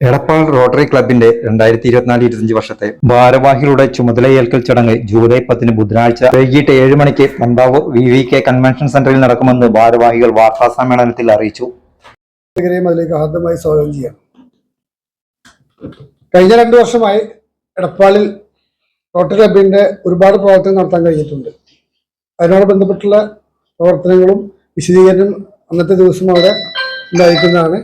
Edappal rotary ക്ലബിന്റെ രണ്ടായിരത്തി ഇരുപത്തിനാല് ഇരുപത്തിയഞ്ച് വർഷത്തെ ഭാരവാഹികളുടെ ചുമതലയേൽക്കൽ ചടങ്ങ് ജൂലൈ പത്തിന് ബുധനാഴ്ച വൈകിട്ട് ഏഴ് മണിക്ക് പന്താവ് വി വി കെ കൺവെൻഷൻ സെന്ററിൽ നടക്കുമെന്ന് ഭാരവാഹികൾ വാർത്താ സമ്മേളനത്തിൽ അറിയിച്ചു. സ്വാഗതം ചെയ്യാം. കഴിഞ്ഞ രണ്ടു വർഷമായി എടപ്പാളിൽ റോട്ടറി ക്ലബിന്റെ ഒരുപാട് പ്രവർത്തനം നടത്താൻ കഴിഞ്ഞിട്ടുണ്ട്. അതിനോട് ബന്ധപ്പെട്ടുള്ള പ്രവർത്തനങ്ങളും വിശദീകരണം അന്നത്തെ ദിവസം അവിടെ ഉണ്ടായിരിക്കുന്നതാണ്.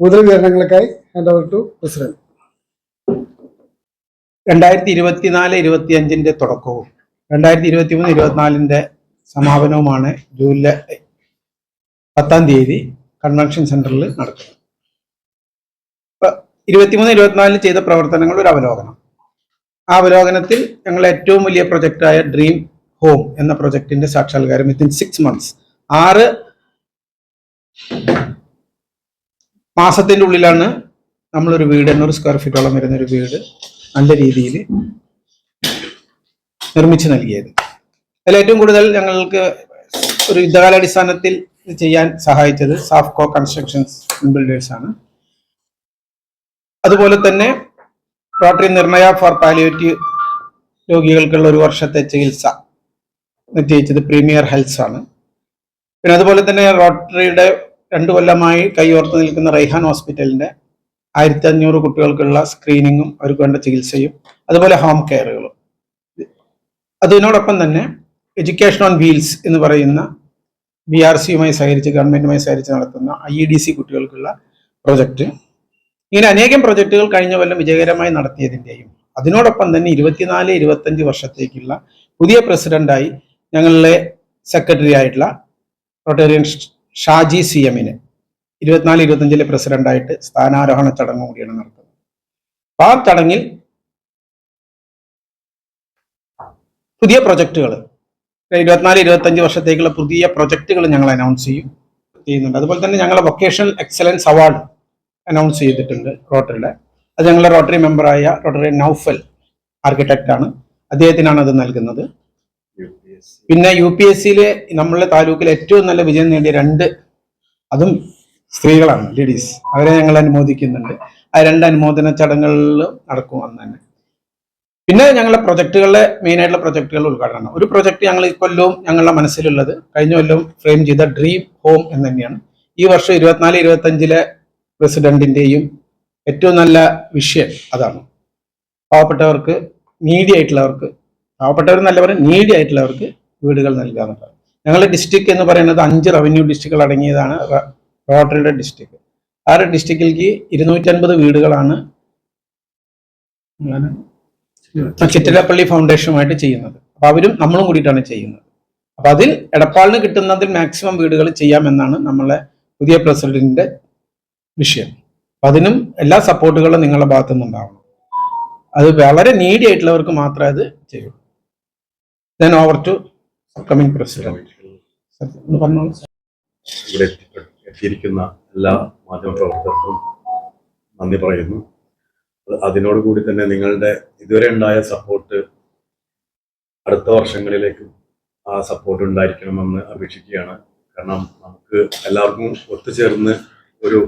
കൂടുതൽ വിവരണങ്ങൾക്കായി ഹാൻഡ് ഓവർ ടു പ്രസിഡന്റ് രണ്ടായിരത്തി ഇരുപത്തിനാല് ഇരുപത്തിയഞ്ചിന്റെ തുടക്കവും രണ്ടായിരത്തി ഇരുപത്തി മൂന്ന് ഇരുപത്തിനാലിന്റെ സമാപനവുമാണ് ജൂലൈ പത്താം തീയതി കൺവെൻഷൻ സെന്ററിൽ നടക്കുന്നത്. ഇരുപത്തിമൂന്ന് ഇരുപത്തിനാലിൽ ചെയ്ത പ്രവർത്തനങ്ങൾ ഒരു അവലോകനം. ആ അവലോകനത്തിൽ ഞങ്ങൾ ഏറ്റവും വലിയ പ്രൊജക്റ്റായ ഡ്രീം ഹോം എന്ന പ്രൊജക്ടിന്റെ സാക്ഷാത്കാരം വിത്തിൻ സിക്സ് മന്ത്സ് ആറ് മാസത്തിന്റെ ഉള്ളിലാണ് നമ്മളൊരു വീട് എണ്ണൂറ് സ്ക്വയർ ഫീറ്റോളം വരുന്ന ഒരു വീട് നല്ല രീതിയിൽ നിർമ്മിച്ചു നൽകിയത്. അതിൽ ഏറ്റവും കൂടുതൽ ഞങ്ങൾക്ക് ഒരു യുദ്ധകാലാടിസ്ഥാനത്തിൽ ചെയ്യാൻ സഹായിച്ചത് സാഫ്കോ കൺസ്ട്രക്ഷൻസ് ബിൽഡേഴ്സ് ആണ്. അതുപോലെ തന്നെ റോട്ടറി നിർണയ ഫോർ പാലിയേറ്റീവ് രോഗികൾക്കുള്ള ഒരു വർഷത്തെ ചികിത്സ നിശ്ചയിച്ചത് പ്രീമിയർ ഹെൽത്ത്സ് ആണ്. പിന്നെ അതുപോലെ തന്നെ റോട്ടറിയുടെ രണ്ടു കൊല്ലമായി കൈയോർത്ത് നിൽക്കുന്ന റൈഹാൻ ഹോസ്പിറ്റലിന്റെ ആയിരത്തി അഞ്ഞൂറ് കുട്ടികൾക്കുള്ള സ്ക്രീനിങ്ങും അവർക്ക് വേണ്ട ചികിത്സയും അതുപോലെ ഹോം കെയറുകളും അതിനോടൊപ്പം തന്നെ എഡ്യൂക്കേഷൻ ഓൺ വീൽസ് എന്ന് പറയുന്ന ബി ആർ സിയുമായി സഹകരിച്ച് ഗവൺമെന്റുമായി സഹകരിച്ച് നടത്തുന്ന ഐ ഇ ഡി സി കുട്ടികൾക്കുള്ള പ്രൊജക്ട് ഇങ്ങനെ അനേകം പ്രൊജക്ടുകൾ കഴിഞ്ഞ കൊല്ലം വിജയകരമായി നടത്തിയതിന്റെയും അതിനോടൊപ്പം തന്നെ ഇരുപത്തിനാല് ഇരുപത്തഞ്ച് വർഷത്തേക്കുള്ള പുതിയ പ്രസിഡന്റായി ഞങ്ങളുടെ സെക്രട്ടറി ആയിട്ടുള്ള റൊട്ടേറിയൻ ഷാജി സി എമ്മിന് ഇരുപത്തിനാല് ഇരുപത്തഞ്ചിലെ പ്രസിഡന്റായിട്ട് സ്ഥാനാരോഹണ ചടങ്ങ് കൂടിയാണ് നടത്തുന്നത്. അപ്പൊ ആ ചടങ്ങിൽ പുതിയ പ്രൊജക്ടുകൾ ഇരുപത്തിനാല് ഇരുപത്തഞ്ച് വർഷത്തേക്കുള്ള പുതിയ പ്രൊജക്ടുകൾ ഞങ്ങൾ അനൗൺസ് ചെയ്യും ചെയ്യുന്നുണ്ട്. അതുപോലെ തന്നെ ഞങ്ങളെ വൊക്കേഷണൽ എക്സലൻസ് അവാർഡ് അനൗൺസ് ചെയ്തിട്ടുണ്ട് റോട്ടറിയുടെ. അത് ഞങ്ങളുടെ റോട്ടറി മെമ്പറായ റോട്ടറി നൌഫൽ ആർക്കിടെക്റ്റ് ആണ്. അദ്ദേഹത്തിനാണ് അത് നൽകുന്നത്. പിന്നെ യു പി എസ് സിയിലെ നമ്മളുടെ താലൂക്കിൽ ഏറ്റവും നല്ല വിജയം നേടിയ രണ്ട് അതും സ്ത്രീകളാണ് ലേഡീസ് അവരെ ഞങ്ങൾ അനുമോദിക്കുന്നുണ്ട്. ആ രണ്ട് അനുമോദന ചടങ്ങുകളിൽ നടക്കും അന്ന് തന്നെ. പിന്നെ ഞങ്ങളുടെ പ്രൊജക്ടുകളിലെ മെയിൻ ആയിട്ടുള്ള പ്രൊജക്ടുകൾ ഉദ്ഘാടനം ഒരു പ്രൊജക്ട് ഞങ്ങൾ ഈ കൊല്ലവും ഞങ്ങളുടെ മനസ്സിലുള്ളത് കഴിഞ്ഞ കൊല്ലം ഫ്രെയിം ചെയ്ത ഡ്രീം ഹോം എന്ന് തന്നെയാണ്. ഈ വർഷം ഇരുപത്തിനാല് ഇരുപത്തഞ്ചിലെ പ്രസിഡന്റിന്റെയും ഏറ്റവും നല്ല വിഷയം അതാണ്. പാവപ്പെട്ടവർക്ക് നീഡി ആയിട്ടുള്ളവർക്ക് പാവപ്പെട്ടവർ നല്ല പറയും നീഡി ആയിട്ടുള്ളവർക്ക് വീടുകൾ നൽകുക ഞങ്ങളുടെ ഡിസ്ട്രിക്ട് എന്ന് പറയുന്നത് അഞ്ച് റവന്യൂ ഡിസ്ട്രിക്റ്റുകൾ അടങ്ങിയതാണ്. റ- റോട്ടറിയുടെ ഡിസ്ട്രിക്ട് ആ ഒരു ഡിസ്ട്രിക്റ്റിലേക്ക് ഇരുന്നൂറ്റൻപത് വീടുകളാണ് ചിറ്റലപ്പള്ളി ഫൗണ്ടേഷനുമായിട്ട് ചെയ്യുന്നത്. അപ്പോൾ അവരും നമ്മളും കൂടിയിട്ടാണ് ചെയ്യുന്നത്. അപ്പം അതിൽ എടപ്പാളിന് കിട്ടുന്നതിൽ മാക്സിമം വീടുകൾ ചെയ്യാമെന്നാണ് നമ്മളെ പുതിയ പ്രസിഡന്റിന്റെ വിഷയം. അപ്പം അതിനും എല്ലാ സപ്പോർട്ടുകളും നിങ്ങളുടെ ഭാഗത്തു നിന്നുണ്ടാവണം അത് വളരെ നീഡി ആയിട്ടുള്ളവർക്ക് മാത്രമേ അത് ചെയ്യുള്ളൂ. Then over to coming president പറഞ്ഞോളൂ. എത്തിയിരിക്കുന്ന എല്ലാ മാധ്യമപ്രവർത്തകർക്കും നന്ദി പറയുന്നു. അത് അതിനോട് കൂടി തന്നെ നിങ്ങളുടെ ഇതുവരെ ഉണ്ടായ സപ്പോർട്ട് അടുത്ത വർഷങ്ങളിലേക്കും ആ സപ്പോർട്ട് ഉണ്ടായിരിക്കണമെന്ന് അപേക്ഷിക്കുകയാണ്. കാരണം നമുക്ക് എല്ലാവർക്കും ഒത്തുചേർന്ന് ഒരു